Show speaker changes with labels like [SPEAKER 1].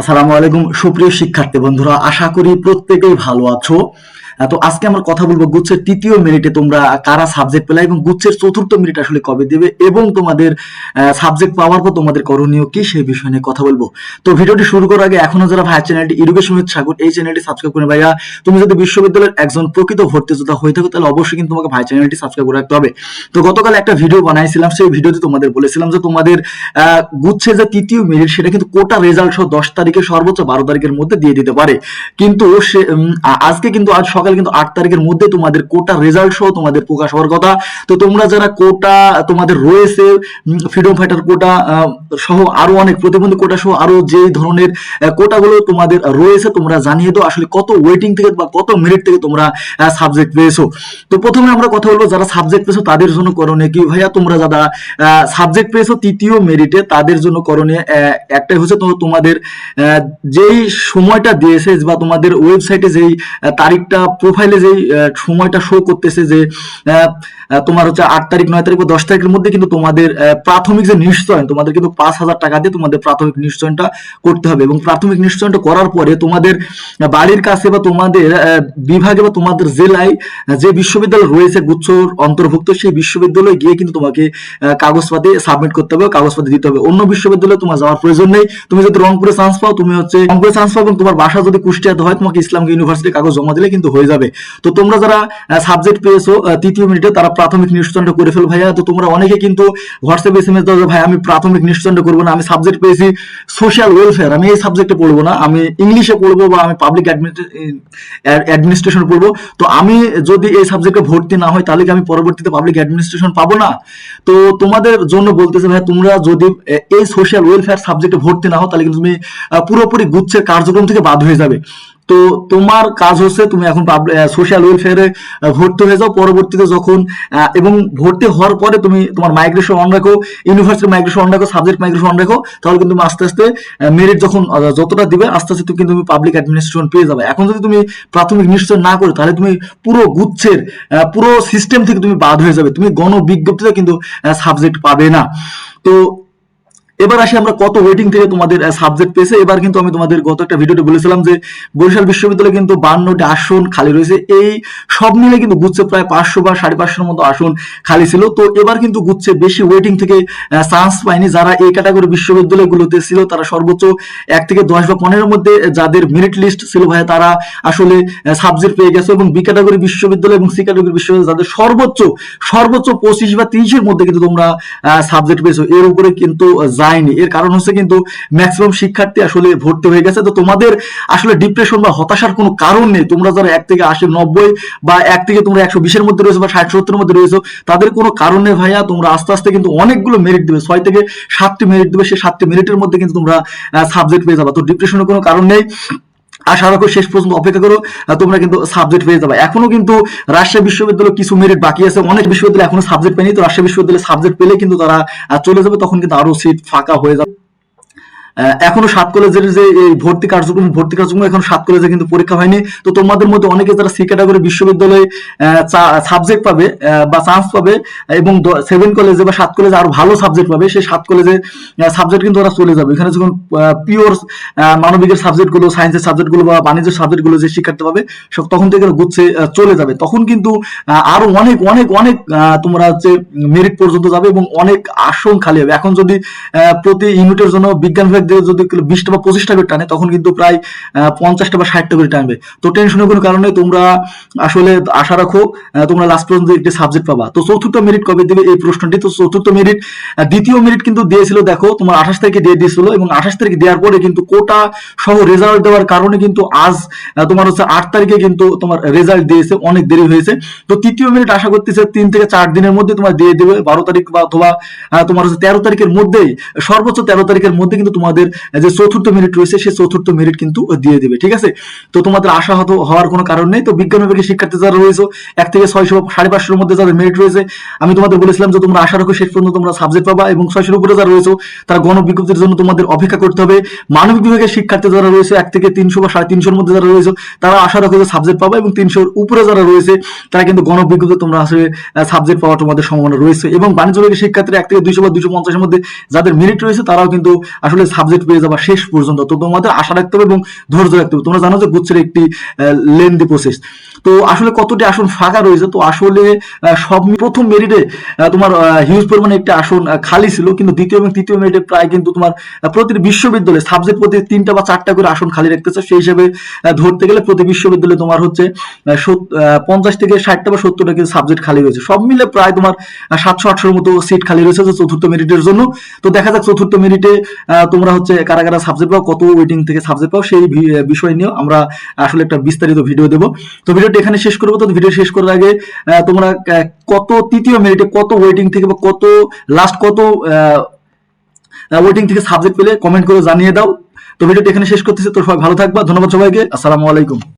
[SPEAKER 1] আসসালামু আলাইকুম সুপ্রিয় শিক্ষার্থী বন্ধুরা আশা করি প্রত্যেকেই ভালো আছো। তো আজকে আমরা কথা বলব গুচ্ছের তৃতীয় মিনিটে তোমরা কারা সাবজেক্ট পেলে এবং গুচ্ছের চতুর্থ মিনিট আসলে কবে দেবে এবং তোমাদের সাবজেক্ট পাওয়ার পর তোমাদের করণীয় কি সেই বিষয় নিয়ে কথা বলব। তো ভিডিওটি শুরু করার আগে এখনও যারা ভাই চ্যানেলটি এডুকেশন উইথ সাগর এই চ্যানেলটি সাবস্ক্রাইব করে ভাইয়া। তুমি যদি বিশ্ববিদ্যালয়ের একজন প্রকৃত ভর্তি যোদ্ধা হয়ে থাকো তাহলে অবশ্যই কিন্তু তোমাকে ভাই চ্যানেলটি সাবস্ক্রাইব করে রাখতে হবে। তো গতকাল একটা ভিডিও বানাইছিলাম সেই ভিডিওতে তোমাদের বলেছিলাম যে তোমাদের আহ, গুচ্ছে যে তৃতীয় মিনিট সেটা কিন্তু কোটা রেজাল্ট সহ দশ তারিখে সর্বোচ্চ বারো তারিখের মধ্যে দিয়ে দিতে পারে। কিন্তু সে আজকে কিন্তু আজ সকালে কিন্তু আট তারিখের মধ্যে তোমাদের কোটা রেজাল্ট সহ তোমাদের প্রকাশ হওয়ার কথা। তো তোমরা যারা কোটা তোমাদের রয়েছে ফ্রিডম ফাইটার কোটা সহ আরও অনেক প্রতিবন্ধী কোটা সহ আরও যে ধরনের কোটাগুলো তোমাদের রয়েছে, তোমরা জানিয়ে দাও আসলে কত ওয়েটিং থেকে বা কত মেরিট থেকে তোমরা সাবজেক্ট পেয়েছ। তো প্রথমে আমরা কথা বলব যারা সাবজেক্ট পেয়েছ তাদের জন্য করণীয় কি? ভাইয়া, তোমরা যারা সাবজেক্ট পেয়েছ তৃতীয় মেরিটে তাদের জন্য করণীয় একটাই হচ্ছে তোমাদের যেই সময়টা দিয়েছে বা তোমাদের ওয়েবসাইটে যেই তারিখটা প্রোফাইলে যেই সময়টা শো করতেছে যে তোমার হচ্ছে আট তারিখ, নয় তারিখ বা দশ তারিখের মধ্যে কিন্তু তোমাদের প্রাথমিক যে নিশ্চয়ন তোমাদের কিন্তু পাঁচ হাজার টাকা দিয়ে তোমাদের প্রাথমিক নিশ্চয়নটা করতে হবে এবং প্রাথমিক নিশ্চয়নটা করার পরে তোমাদের বাড়ির কাছে বা তোমাদের বিভাগে বা তোমাদের জেলায় যে বিশ্ববিদ্যালয় রয়েছে গুচ্ছর অন্তর্ভুক্ত, সেই বিশ্ববিদ্যালয়ে গিয়ে কিন্তু তোমাকে কাগজপাতি সাবমিট করতে হবে, কাগজপাতি দিতে হবে। অন্য বিশ্ববিদ্যালয়ে তোমার যাওয়ার প্রয়োজন নেই। তুমি যদি রংপুরে চান্স পাও, তুমি হচ্ছে রংপুরে চান্স পাও এবং তোমার বাসা যদি কুষ্টিয়াতে হয়, তোমাকে ইসলাম ইউনিভার্সিটি কাগজ জমা দিলে কিন্তু হয়ে যাবে। তো তোমরা যারা সাবজেক্ট পেয়েছ তৃতীয় মিনিটে, তারা প্রাথমিক নিশ্চয়নটা করে ফেল ভাইয়া। তো তোমরা অনেকে কিন্তু হোয়াটসঅ্যাপ এসএমএস দাও ভাই, আমি প্রাথমিক নিশ্চয়নটা করব না, আমি সাবজেক্ট পেয়েছি সোশ্যাল ওয়েলফেয়ার আমি এই সাবজেক্টে পড়ব না, আমি ইংলিশে পড়ব বা আমি পাবলিক অ্যাডমিনিস্ট্রেশন পড়ব। তো আমি যদি এই সাবজেক্টে ভর্তি না হয় তাহলে কি আমি পরবর্তীতে পাবলিক অ্যাডমিনিস্ট্রেশন পাবো না? তো তোমাদের জন্য বলতেছে ভাই তোমরা যদি এই সোশ্যাল ওয়েলফেয়ার সাবজেক্টে ভর্তি না হও, তাহলে কিন্তু তুমি পুরোপুরি গুচ্ছের কার্যক্রম থেকে বাদ হয়ে যাবে। তো তোমার কাজ হচ্ছে তুমি এখন সোশ্যাল ওয়েলফেয়ারে ভর্তি হয়ে যাও। পরবর্তীতে যখন এবং ভর্তি হওয়ার পরে তুমি তোমার মাইগ্রেশন অন রাখো ইউনিভার্সিটি মাইগ্রেশন অন রাখো সাবজেক্ট মাইগ্রেশন অন রাখো, তাহলে কিন্তু তুমি আস্তে আস্তে মেরিট যখন যতটা দিবে, আস্তে আস্তে কিন্তু তুমি পাবলিক অ্যাডমিনিস্ট্রেশন পেয়ে যাবে। এখন যদি তুমি প্রাথমিক নিশ্চয় না করো, তাহলে তুমি পুরো গুচ্ছের পুরো সিস্টেম থেকে তুমি বাদ হয়ে যাবে। তুমি গণবিজ্ঞপ্তিতে কিন্তু সাবজেক্ট পাবে না। তো এবার আসি আমরা কত ওয়েটিং থেকে তোমাদের সাবজেক্ট পেয়েছে। এবার কিন্তু আমি তোমাদের গত একটা ভিডিওতে বলেছিলাম যে, বরিশাল বিশ্ববিদ্যালয়ে কিন্তু বান্নটি আসন খালি রয়েছে। এই সব মিলে কিন্তু গুচ্ছে প্রায় পাঁচশো বা সাড়ে পাঁচশোর মতো আসন খালি ছিল। তো এবার কিন্তু গুচ্ছে বেশি ওয়েটিং থেকে চান্স পায়নি। যারা এই ক্যাটাগরি বিশ্ববিদ্যালয়গুলোতে ছিল, তারা সর্বোচ্চ এক থেকে দশ বা পনেরোর মধ্যে যাদের মেরিট লিস্ট ছিল ভাই তারা আসলে সাবজেক্ট পেয়ে গেছে। এবং বি ক্যাটাগরি বিশ্ববিদ্যালয় এবং সি ক্যাটাগরি বিশ্ববিদ্যালয় যাদের সর্বোচ্চ সর্বোচ্চ পঁচিশ বা তিরিশের মধ্যে কিন্তু তোমরা সাবজেক্ট পেয়েছ। এর উপরে কিন্তু যায়নি। এর কারণ হচ্ছে কিন্তু ম্যাক্সিমাম শিক্ষার্থী আসলে ভর্তি হয়ে গেছে। তো তোমাদের আসলে ডিপ্রেশন বা হতাশার কোনো কারণ নেই? তোমরা যারা এক থেকে আশি, নব্বই বা এক থেকে তোমরা একশো বিশের মধ্যে রয়েছো বা ষাট সত্তরের মধ্যে রয়েছো, তাদের কোনো কারণ ভাইয়া। তোমরা আস্তে আস্তে কিন্তু অনেকগুলো মেরিট দেবে। ছয় থেকে সাতটি মেরিট দেবে। সেই সাতটি মেরিটের মধ্যে কিন্তু তোমরা সাবজেক্ট পেয়ে যাবে। তো ডিপ্রেশনের কোনো কারণ নেই। আশা রাখো, শেষ পর্যন্ত অপেক্ষা করো তোমরা কিন্তু সাবজেক্ট পেয়ে যাবে। এখনও কিন্তু রাজশাহী বিশ্ববিদ্যালয় কিছু মেরিট বাকি আছে। অনেক বিশ্ববিদ্যালয় এখনও সাবজেক্ট পেয়নি, তো রাজশাহী বিশ্ববিদ্যালয়ে সাবজেক্ট পেলে কিন্তু তারা চলে যাবে, তখন কিন্তু আরও সিট ফাঁকা হয়ে যাবে। এখনও সাত কলেজের যে ভর্তি কার্যক্রম ভর্তি কার্যক্রম এখন সাত কলেজে কিন্তু পরীক্ষা হয়নি। তো তোমাদের মধ্যে অনেকে যারা সি ক্যাটাগরি বিশ্ববিদ্যালয়ে সাবজেক্ট পাবে বা চান্স পাবে, এবং সেভেন কলেজে বা সাত কলেজে আরও ভালো সাবজেক্ট পাবে, সেই সাত কলেজে সাবজেক্ট কিন্তু ওরা চলে যাবে। এখানে যখন পিওর মানবিকের সাবজেক্টগুলো সায়েন্সের সাবজেক্টগুলো বা বাণিজ্য সাবজেক্টগুলো যে শিক্ষার্থী পাবে, সব তখন থেকে গুচ্ছে চলে যাবে। তখন কিন্তু আরও অনেক অনেক অনেক তোমরা হচ্ছে মেরিট পর্যন্ত যাবে এবং অনেক আসন খালি হবে। এখন যদি প্রতি ইউনিটের জন্য বিজ্ঞান দিয়ে যদি বিশটা বা পঁচিশটা করে টানে, তখন কিন্তু প্রায় পঞ্চাশটা বা ষাটটা করে টানবে। তো টেনশনের কোনো কারণে তোমরা আসলে আশা রাখো তোমরা লাস্ট পর্যন্ত একটি সাবজেক্ট পাবা। তো চতুর্থ মেরিট কবে দেবে এই প্রশ্নটি? তো চতুর্থ মেরিট দ্বিতীয় মেরিট কিন্তু দিয়েছিল, দেখো, তোমার আঠাশ তারিখে দিয়ে দিয়েছিল এবং আঠাশ তারিখে দেওয়ার পরে কিন্তু কোটা সহ রেজাল্ট দেওয়ার কারণে কিন্তু আজ তোমার হচ্ছে আট তারিখে কিন্তু তোমার রেজাল্ট দিয়েছে, অনেক দেরি হয়েছে। তো তৃতীয় মিনিট আশা করতেছে তিন থেকে চার দিনের মধ্যে তোমার দিয়ে দেবে, বারো তারিখ বা অথবা তোমার হচ্ছে তেরো তারিখের মধ্যেই, সর্বোচ্চ তেরো তারিখের মধ্যে কিন্তু তোমাদের যে চতুর্থ মিনিট রয়েছে, সেই চতুর্থ মিনিট কিন্তু দিয়ে দেবে, ঠিক আছে? তো তোমাদের আশাহত হওয়ার কোনো কারণ নেই। তো বিজ্ঞান বিভাগের শিক্ষার্থী যারা রয়েছে, এক থেকে ছয়শো সাড়ে পাঁচশোর মধ্যে যাদের মেরিট রয়েছে, আমি তোমাদের বলেছিলাম যে তোমরা আশা রাখো শেষ পর্যন্ত তোমরা সাবজেক্ট পাবা এবং ছয়শোর উপরে যারা রয়েছে, তারা গণ বিজ্ঞপ্তির জন্য তোমাদের অপেক্ষা করতে হবে। মানবিক বিভাগের শিক্ষার্থী যারা রয়েছে, এক থেকে তিনশো বা সাড়ে তিনশোর মধ্যে যারা রয়েছে, তারা আশা রাখো যে সাবজেক্ট পাবা এবং তিনশোর উপরে যারা রয়েছে, তারা কিন্তু গণ বিজ্ঞপ্তি তোমরা আসলে সাবজেক্ট পাওয়ার তোমাদের সম্ভাবনা রয়েছে। এবং বাণিজ্য বিভাগের শিক্ষার্থীরা এক থেকে দুইশো বা দুইশো পঞ্চাশের মধ্যে যাদের মেরিট রয়েছে, তারাও কিন্তু আসলে সাবজেক্ট পেয়ে যাবা শেষ পর্যন্ত। তো তোমাদের আশা রাখতে হবে এবং ধৈর্য রাখতে হবে। তোমরা জানো যে গুচ্ছের একটি লেন্দি প্রসেস তো আসলে কতটি আসন ফাঁকা রয়েছে? তো আসলে সব প্রথম মেরিটে তোমার হিউজ পরিমাণে একটি আসন খালি ছিল। কিন্তু দ্বিতীয় এবং তৃতীয় মেরিটে প্রায় কিন্তু তোমার প্রতিটি বিশ্ববিদ্যালয়ে সাবজেক্ট প্রতি তিনটা বা চারটা করে আসন খালি রাখতেছে সেই হিসেবে ধরতে গেলে প্রতি বিশ্ববিদ্যালয়ে তোমার হচ্ছে পঞ্চাশ থেকে ষাটটা বা সত্তরটা কিন্তু সাবজেক্ট খালি রয়েছে। সব মিলে প্রায় তোমার সাতশো আটশোর মতো সিট খালি রয়েছে চতুর্থ মেরিটের জন্য। তো দেখা যাক চতুর্থ মেরিটে তোমরা হচ্ছে কারা কারা সাবজেক্ট পাও, কত ওয়েটিং থেকে সাবজেক্ট পাও, সেই বিষয় নিয়েও আমরা আসলে একটা বিস্তারিত ভিডিও দেবো। তো ভিডিওটি এখানে শেষ করব। তো ভিডিও শেষ করার আগে তোমরা কত তৃতীয় মিনিটে কত ওয়েটিং থেকে বা কত লাস্ট কত ওয়েটিং থেকে সাবজেক্ট পেলে কমেন্ট করে জানিয়ে দাও। তো ভিডিওটি এখানে শেষ করতেছে। তো সবাই ভালো থাকবা। ধন্যবাদ সবাইকে। আসসালামু আলাইকুম।